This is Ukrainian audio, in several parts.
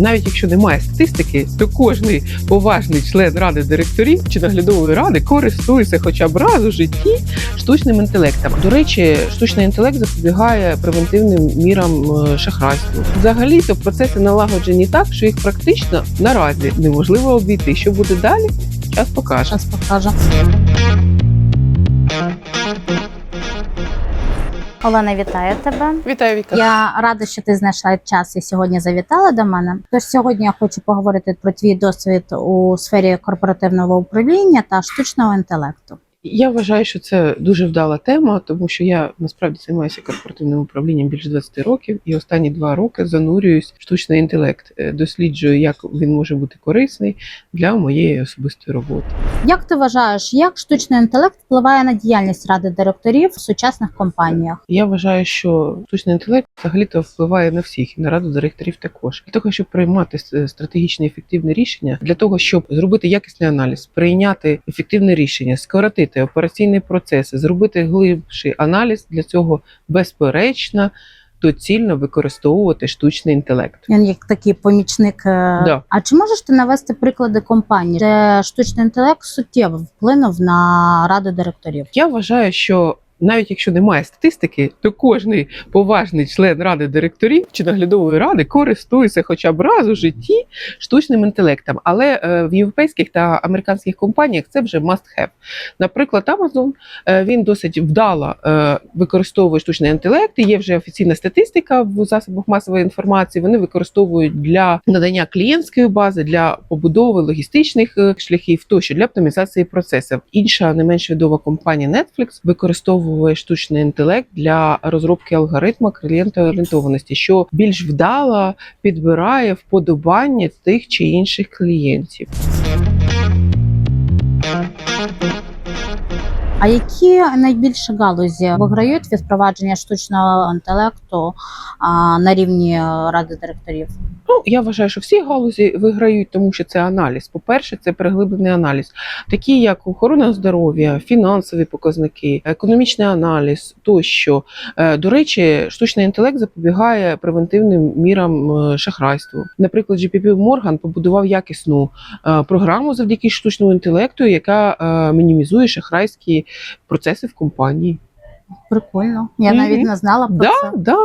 навіть якщо немає статистики, то кожний поважний член ради директорів чи наглядової ради користується хоча б раз у житті штучним інтелектом. До речі, штучний інтелект запобігає превентивним мірам е, шахрайству. Взагалі, то процеси налагоджені так, що їх практично наразі неможливо обійти. Що буде далі? Час покаже. Час покаже. Олена, вітаю тебе. Вітаю, Віка. Я рада, що ти знайшла час і сьогодні завітала до мене. Тож сьогодні я хочу поговорити про твій досвід у сфері корпоративного управління та штучного інтелекту. Я вважаю, що це дуже вдала тема, тому що я насправді займаюся корпоративним управлінням більше 20 років, і останні два роки занурююсь в штучний інтелект, Е, досліджую, як він може бути корисний для моєї особистої роботи. Як ти вважаєш, як штучний інтелект впливає на діяльність ради директорів в сучасних компаніях? Я вважаю, що штучний інтелект взагалі-то впливає на всіх і на раду директорів також. Для того, щоб приймати стратегічне ефективне рішення, для того, щоб зробити якісний аналіз, прийняти ефективне рішення, скоротити операційні процеси, зробити глибший аналіз для цього безперечно. Доцільно використовувати штучний інтелект. Він як такий помічник. е, Да. А чи можеш ти навести приклади компаній, де штучний інтелект суттєво вплинув на раду директорів? Я вважаю, що навіть якщо немає статистики, то кожний поважний член ради директорів чи наглядової ради користується хоча б раз у житті штучним інтелектом. Але е, в європейських та американських компаніях це вже must have. Наприклад, Amazon е, він досить вдало е, використовує штучний інтелект. Є вже офіційна статистика в засобах масової інформації. Вони використовують для надання клієнтської бази, для побудови логістичних шляхів, тощо для оптимізації процесів. Інша не менш відома компанія Netflix використовує штучний інтелект для розробки алгоритму клієнтоорієнтованості, що більш вдало підбирає вподобання тих чи інших клієнтів. А які найбільші галузі виграють від впровадження штучного інтелекту на рівні е, ради директорів? Ну, я вважаю, що всі галузі виграють, тому що це аналіз. По-перше, це переглиблений аналіз, такі як охорона здоров'я, фінансові показники, економічний аналіз тощо. Е, До речі, штучний інтелект запобігає превентивним мірам е, шахрайству. Наприклад, JPP Morgan побудував якісну е, програму завдяки штучному інтелекту, яка мінімізує шахрайські процеси в компанії. Прикольно. Я навіть не знала про Да, це. да.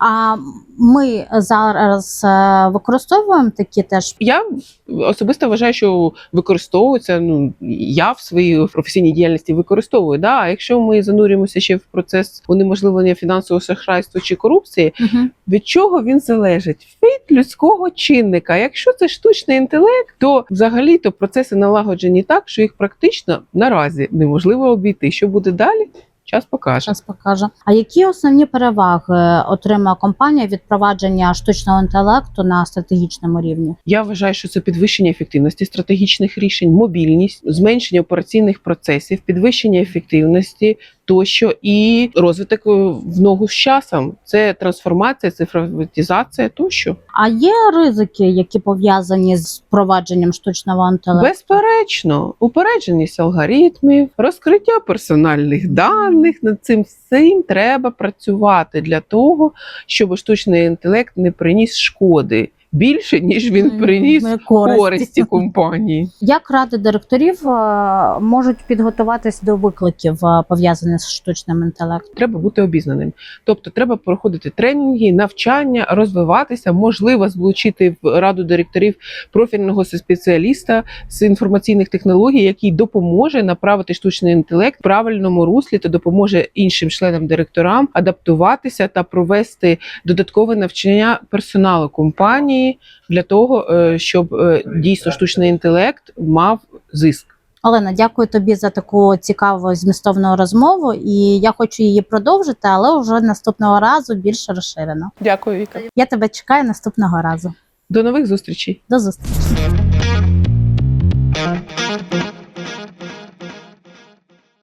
А ми зараз е, використовуємо такі теж Я особисто вважаю, що використовується. Ну я в своїй професійній діяльності використовую. Да? А якщо ми занурюємося ще в процес унеможливлення фінансового шахрайства чи корупції, Мгм. від чого він залежить? Від людського чинника. Якщо це штучний інтелект, то взагалі то процеси налагоджені так, що їх практично наразі неможливо обійти. Що буде далі? Час покаже. час покаже. А які основні переваги отримає компанія від провадження штучного інтелекту на стратегічному рівні? Я вважаю, що це підвищення ефективності стратегічних рішень, мобільність, зменшення операційних процесів, підвищення ефективності тощо і розвиток е, в ногу з часом. Це трансформація, цифровізація тощо. А є ризики, які пов'язані з впровадженням штучного інтелекту? Безперечно, упередженість алгоритмів, розкриття персональних даних над цим всім треба працювати для того, щоб штучний інтелект не приніс шкоди більше ніж він приніс користі. користі компанії. Як ради директорів е, можуть підготуватись до викликів е, пов'язаних з штучним інтелектом? треба бути обізнаним. Тобто, треба проходити тренінги, навчання, розвиватися, можливо, залучити в раду директорів профільного спеціаліста з інформаційних технологій, який допоможе направити штучний інтелект в правильному руслі та допоможе іншим членам директорам адаптуватися та провести додаткове навчання персоналу компанії для того, е, щоб е, дійсно штучний інтелект мав зиск. Олена, дякую тобі за таку цікаву змістовну розмову, і я хочу її продовжити, але вже наступного разу більше розширено. Дякую, Віка. Я тебе чекаю наступного разу. До нових зустрічей. До зустрічі.